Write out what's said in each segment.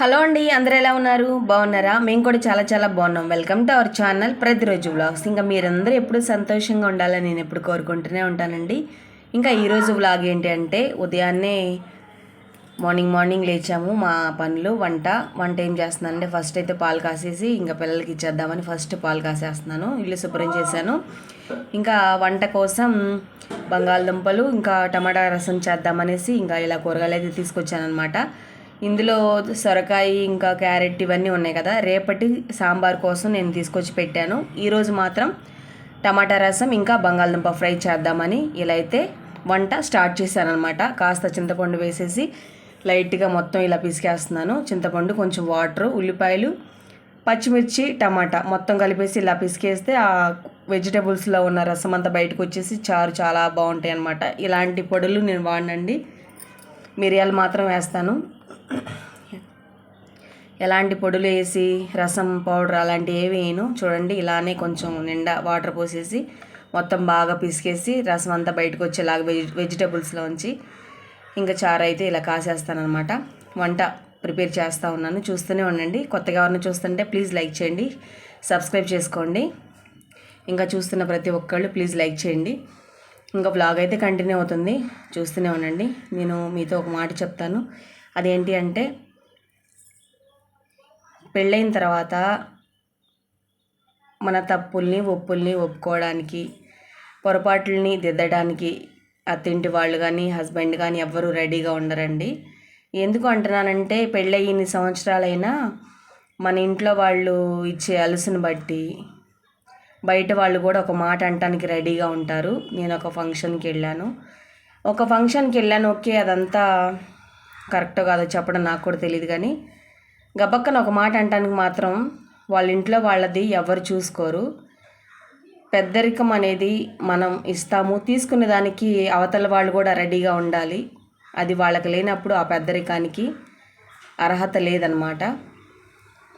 Hello అండి అందరు ఎలా ఉన్నారు? బాగున్నారా? మేము కూడా చాలా చాలా బాగున్నాం. వెల్కమ్ టు అవర్ ఛానల్ ప్రతిరోజు వ్లాగ్స్ ఇంకా మీరందరూ ఎప్పుడు సంతోషంగా ఉండాలని నేను ఎప్పుడు కోరుకుంటూనే ఉంటానండి. ఇంకా ఈరోజు వ్లాగ్ ఏంటి అంటే ఉదయాన్నే మార్నింగ్ మార్నింగ్ లేచాము. మా పనులు వంట వంట ఏం చేస్తున్నాను అంటే ఫస్ట్ అయితే పాలు కాసేసి ఇంకా పిల్లలకి ఇచ్చేద్దామని ఫస్ట్ పాలు కాసేస్తున్నాను. ఇల్లు శుభ్రం చేశాను. ఇంకా వంట కోసం బంగాళదుంపలు ఇంకా టమాటా రసం చేద్దామనేసి ఇంకా ఇలా కూరగాయలు అయితే తీసుకొచ్చాను అనమాట ఇందులో సొరకాయ ఇంకా క్యారెట్ ఇవన్నీ ఉన్నాయి కదా. రేపటి సాంబార్ కోసం నేను తీసుకొచ్చి పెట్టాను. ఈరోజు మాత్రం టమాటా రసం ఇంకా బంగాళదుంప ఫ్రై చేద్దామని ఇలా అయితే వంట స్టార్ట్ చేశానమాట కాస్త చింతపండు వేసేసి లైట్గా మొత్తం ఇలా పిసికేస్తున్నాను. చింతపండు కొంచెం వాటర్ ఉల్లిపాయలు పచ్చిమిర్చి టమాటా మొత్తం కలిపేసి ఇలా పిసికేస్తే ఆ వెజిటబుల్స్లో ఉన్న రసం అంతా బయటకు వచ్చేసి చారు చాలా బాగుంటాయి అనమాట ఇలాంటి పొడులు నేను వాడినండి. మిరియాలు మాత్రం వేస్తాను. ఎలాంటి పొడులు వేసి రసం పౌడర్ అలాంటివి ఏవి వేయను. చూడండి ఇలానే కొంచెం నిండా వాటర్ పోసేసి మొత్తం బాగా పిసికేసి రసం అంతా బయటకు వచ్చేలాగా వెజి వెజిటబుల్స్లోంచి ఇంకా చారు అయితే ఇలా కాసేస్తానమాట వంట ప్రిపేర్ చేస్తూ ఉన్నాను. చూస్తూనే ఉండండి. కొత్తగా ఎవరిని చూస్తుంటే ప్లీజ్ లైక్ చేయండి. సబ్స్క్రైబ్ చేసుకోండి. ఇంకా చూస్తున్న ప్రతి ఒక్కళ్ళు ప్లీజ్ లైక్ చేయండి. ఇంకా బ్లాగ్ అయితే కంటిన్యూ అవుతుంది. చూస్తూనే ఉండండి. నేను మీతో ఒక మాట చెప్తాను. అదేంటి అంటే పెళ్ళైన తర్వాత మన తప్పుల్ని ఒప్పుల్ని ఒప్పుకోవడానికి పొరపాట్లని దిద్దడానికి అత్తింటి వాళ్ళు కానీ హస్బెండ్ కానీ ఎవ్వరూ రెడీగా ఉండరండి. ఎందుకు అంటున్నానంటే పెళ్ళయి ఇన్ని సంవత్సరాలైనా మన ఇంట్లో వాళ్ళు ఇచ్చే అలుసుని బట్టి బయట వాళ్ళు కూడా ఒక మాట అంటానికి రెడీగా ఉంటారు. నేను ఒక ఫంక్షన్కి వెళ్ళాను. ఒక ఫంక్షన్కి వెళ్ళాను. ఓకే అదంతా కరెక్టో కాదో చెప్పడం నాకు కూడా తెలియదు కానీ గబక్కన ఒక మాట అంటానికి మాత్రం వాళ్ళ ఇంట్లో వాళ్ళది ఎవరు చూసుకోరు. పెద్దరికం అనేది మనం ఇస్తాము. తీసుకునే దానికి అవతల వాళ్ళు కూడా రెడీగా ఉండాలి. అది వాళ్ళకి లేనప్పుడు ఆ పెద్దరికానికి అర్హత లేదనమాట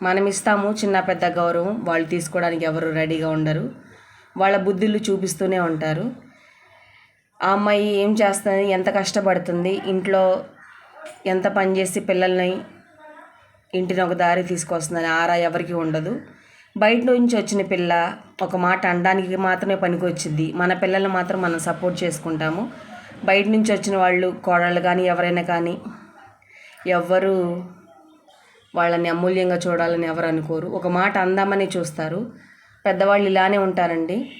మనం ఇస్తాము. చిన్న పెద్ద గౌరవం. వాళ్ళు తీసుకోవడానికి ఎవరు రెడీగా ఉండరు. వాళ్ళ బుద్ధులు చూపిస్తూనే ఉంటారు. ఆ అమ్మాయి ఏం చేస్తుంది? ఎంత కష్టపడుతుంది? ఇంట్లో ఎంత పని చేసి పిల్లల్ని ఇంటిని ఒక దారి తీసుకొస్తుందని ఆరా ఎవరికి ఉండదు. బయట నుంచి వచ్చిన పిల్ల ఒక మాట అనడానికి మాత్రమే పనికి వచ్చింది మన పిల్లల్ని మాత్రం మనం సపోర్ట్ చేసుకుంటాము. బయట నుంచి వచ్చిన వాళ్ళు కోడళ్ళు కానీ ఎవరైనా కానీ ఎవ్వరు వాళ్ళని అమూల్యంగా చూడాలని ఎవరు అనుకోరు. ఒక మాట అందామని చూస్తారు. పెద్దవాళ్ళు ఇలానే ఉంటారండి.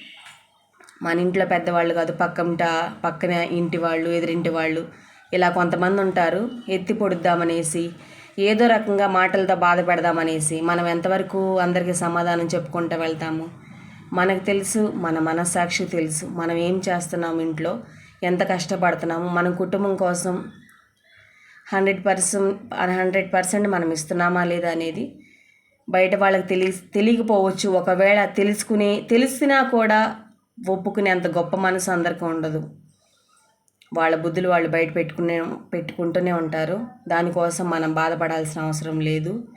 మన ఇంట్లో పెద్దవాళ్ళు కాదు పక్కంట పక్కన ఇంటి వాళ్ళు ఎదురింటి వాళ్ళు ఇలా కొంతమంది ఉంటారు ఎత్తి పొడుద్దామనేసి ఏదో రకంగా మాటలతో బాధ పెడదామనేసి మనం ఎంతవరకు అందరికీ సమాధానం చెప్పుకుంటూ వెళ్తాము? మనకు తెలుసు మన మనస్సాక్షి తెలుసు మనం ఏం చేస్తున్నాము ఇంట్లో ఎంత కష్టపడుతున్నాము మన కుటుంబం కోసం హండ్రెడ్ పర్సెంట్ హండ్రెడ్ పర్సెంట్ మనం ఇస్తున్నామా లేదా అనేది బయట వాళ్ళకి తెలి తెలియకపోవచ్చు. ఒకవేళ తెలుసుకుని తెలిసినా కూడా ఒప్పుకునే అంత గొప్ప మనసు అందరికీ ఉండదు. వాళ్ళ బుద్ధులు వాళ్ళు బయట పెట్టుకునే పెట్టుకుంటూనే ఉంటారు. దానికోసం మనం బాధపడాల్సిన అవసరం లేదు.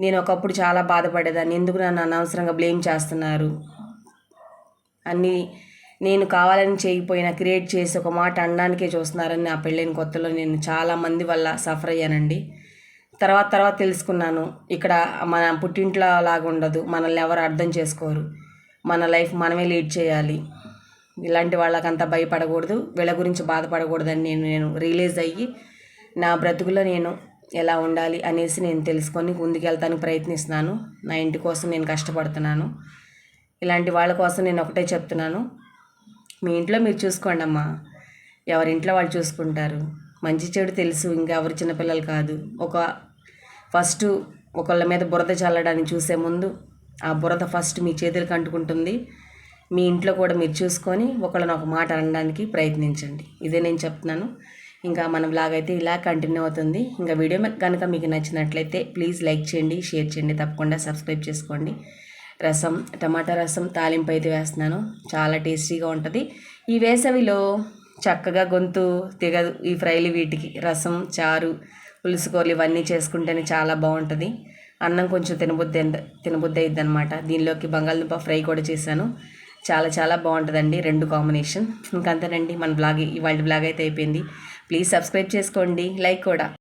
నేను ఒకప్పుడు చాలా బాధపడేదాన్ని. ఎందుకు నన్ను అనవసరంగా బ్లేమ్ చేస్తున్నారు? అన్నీ నేను కావాలని చేయకపోయినా క్రియేట్ చేసి ఒక మాట అనడానికే చూస్తున్నారని నా పెళ్ళైన కొత్తలో నేను చాలా మంది వల్ల సఫర్ అయ్యానండి. తర్వాత తర్వాత తెలుసుకున్నాను. ఇక్కడ మన పుట్టింట్లో లాగా ఉండదు. మనల్ని ఎవరు అర్థం చేసుకోరు. మన లైఫ్ మనమే లీడ్ చేయాలి. ఇలాంటి వాళ్ళకంతా భయపడకూడదు. వీళ్ళ గురించి బాధపడకూడదని నేను నేను రియలైజ్ అయ్యి నా బ్రతుకులో నేను ఎలా ఉండాలి అనేసి నేను తెలుసుకొని ముందుకెళ్తానికి ప్రయత్నిస్తున్నాను. నా ఇంటి కోసం నేను కష్టపడుతున్నాను. ఇలాంటి వాళ్ళ కోసం నేను ఒకటే చెప్తున్నాను. మీ ఇంట్లో మీరు చూసుకోండి అమ్మా. ఎవరింట్లో వాళ్ళు చూసుకుంటారు? మంచి చెడు తెలుసు. ఇంకా ఎవరు చిన్నపిల్లలు కాదు. ఒక ఫస్ట్ ఒకళ్ళ మీద బురద చల్లడానికి చూసే ముందు ఆ బురద ఫస్ట్ మీ చేతులకు అంటుకుంటుంది. మీ ఇంట్లో కూడా మీరు చూసుకొని ఒకళ్ళని ఒక మాట అనడానికి ప్రయత్నించండి. ఇదే నేను చెప్తున్నాను. ఇంకా మన బ్లాగ్ అయితే ఇలా కంటిన్యూ అవుతుంది. ఇంకా వీడియో కనుక మీకు నచ్చినట్లయితే ప్లీజ్ లైక్ చేయండి షేర్ చేయండి తప్పకుండా సబ్స్క్రైబ్ చేసుకోండి. రసం టమాటా రసం తాలింపు అయితే వేస్తున్నాను. చాలా టేస్టీగా ఉంటుంది. ఈ వేసవిలో చక్కగా గొంతు తెగదు ఈ ఫ్రైలు వీటికి రసం చారు పులుసుకూరలు ఇవన్నీ చేసుకుంటేనే చాలా బాగుంటుంది. అన్నం కొంచెం తినబుద్ది తినబుద్ది అయింది అనమాట దీనిలోకి బంగాళదుంప ఫ్రై కూడా చేశాను. చాలా చాలా బాగుంటుందండి రెండు కాంబినేషన్. ఇంకంతేనండి మన బ్లాగ్ ఇవాళ బ్లాగ్ అయితే అయిపోయింది. ప్లీజ్ సబ్స్క్రైబ్ చేసుకోండి. లైక్ కూడా.